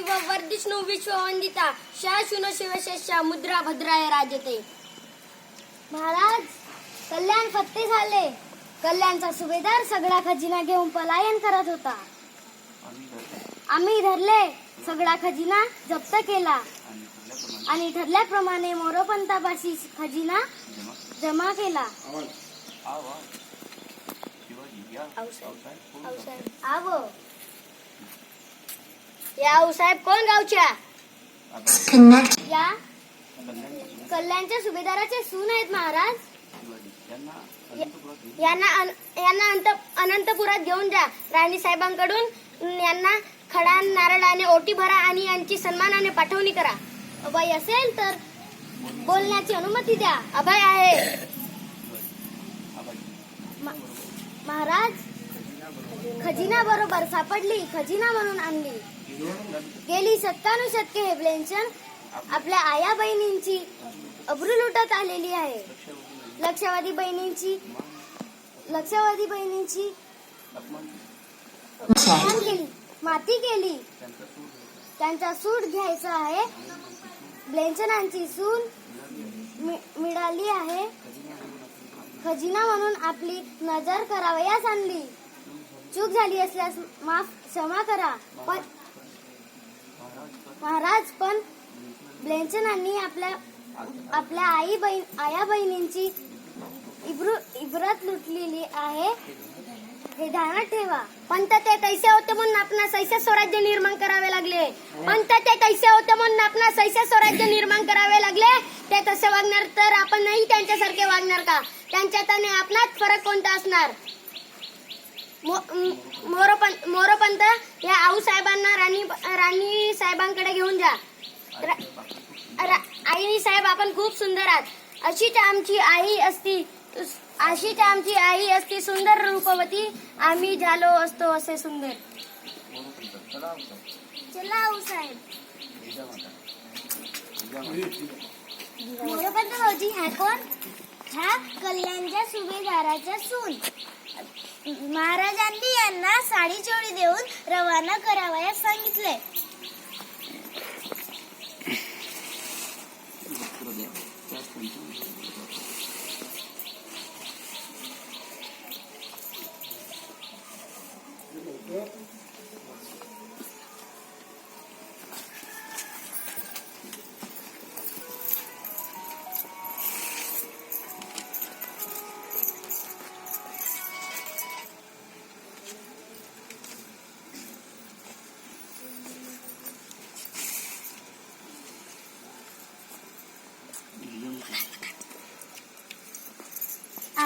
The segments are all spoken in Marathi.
व वर्धिष्णू विश्ववंदिता शाशुन शिवशेषा मुद्रा भद्राय राजते. महाराज कल्याण फत्ते झाले. कल्याणचा सुभेदार सगळा खजिना घेऊन पलायन करत होता. आम्ही धरले सगळा खजिना जप्त केला. आणि ठरल्याप्रमाणे मोरोपंतापाशी खजिना जमा केला. आव. या आऊसाहेब कोण गावच्या. या? कल्याणच्या सुभेदाराचे सून आहेत महाराज. यांना अन- यांना अंत अनंतपुरात घेऊन जा राणी साहेबांकडून. यांना खडा नारळाने ओटी भरा आणि यांची सन्मानाने पाठवणी करा. अबाई असेल तर बोलण्याची अनुमती द्या. अभय आहे. मा- महाराज खजिना बरोबर सापडली खजिना म्हणून आणली. गेली शतकानुशतके हे ब्लेंचन आपल्या आया बहिणींची अब्रू लुटत आलेली आहे. लक्षवादी बहिणींची लक्षवादी बहिणींची गेली केली माती केली. त्यांचा सूट घ्यायचा आहे. ब्लेंचनांची सून मि- मिळाली आहे. खजिना म्हणून आपली नजर करावयास आणली. चूक झाली असल्यास माफ क्षमा करा. पण महाराज पण ब्लेंचनांनी आपल्या आपल्या आई बहीण आया बहिणींची इब्रू इब्रत लुटलेली आहे. हे ध्यानात ठेवा. पंत ते तैसे होते म्हणून आपणास ऐसे स्वराज्य निर्माण करावे लागले. पंत ते तैसे होते म्हणून आपणास ऐसे स्वराज्य निर्माण करावे लागले. ते तसे वागणार तर आपण नाही त्यांच्यासारखे वागणार का? त्यांच्यात आणि आपणात फरक कोणता असणार? मो- म- मोरोपंत मोरोपंत या आऊ साहेबांना राणी राणी साहेबांकडे घेऊन जा. आई साहेब आपण खूप सुंदर आहात. अशीच आमची आई असती अशीच आमची आई असती सुंदर रूपवती आम्ही झालो असतो असे सुंदर. चला आऊ साहेब भाऊजी ह्या कोण? ह्या कल्याणच्या सुभेदाराचा सून. महाराजांनी यांना साडी चोळी देऊन रवाना करावयास सांगितले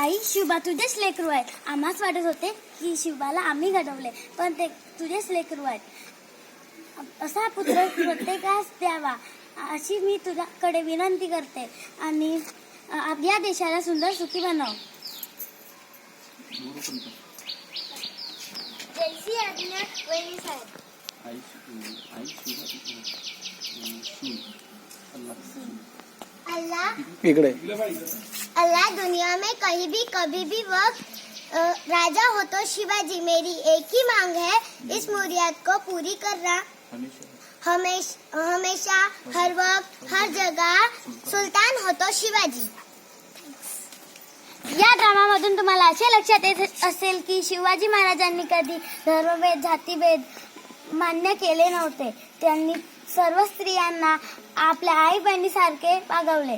आई शिवबा तुझेच लेकरू आहेत. आम्हाच वाटत होते की शिवबाला आम्ही घडवले पण ते तुझेच लेकरू आहेत. असा पुत्र प्रत्येकास द्यावा अशी मी तुझ्याकडे विनंती करते. आणि आपल्या देशाला सुंदर सुखी बनव. जैसी आज्ञा वहिनी साहेब. अल्लाह. इकडे. अल्लाह दुनिया में कहीं भी कभी भी वक्त राजा हो तो शिवाजी मेरी एक ही मांग है इस मुरियत को पूरी करना। हमेश हमेशा हर वक्त हर जगह सुलतान हो तो शिवाजी। या ड्रामामधून तुम्हाला असे लक्षात येत असेल की शिवाजी महाराजांनी कधी धर्मभेद जातीभेद मान्य केले नव्हते. त्यांनी सर्व स्त्रियांना आपल्या आई बहिणीसारखे वागवले.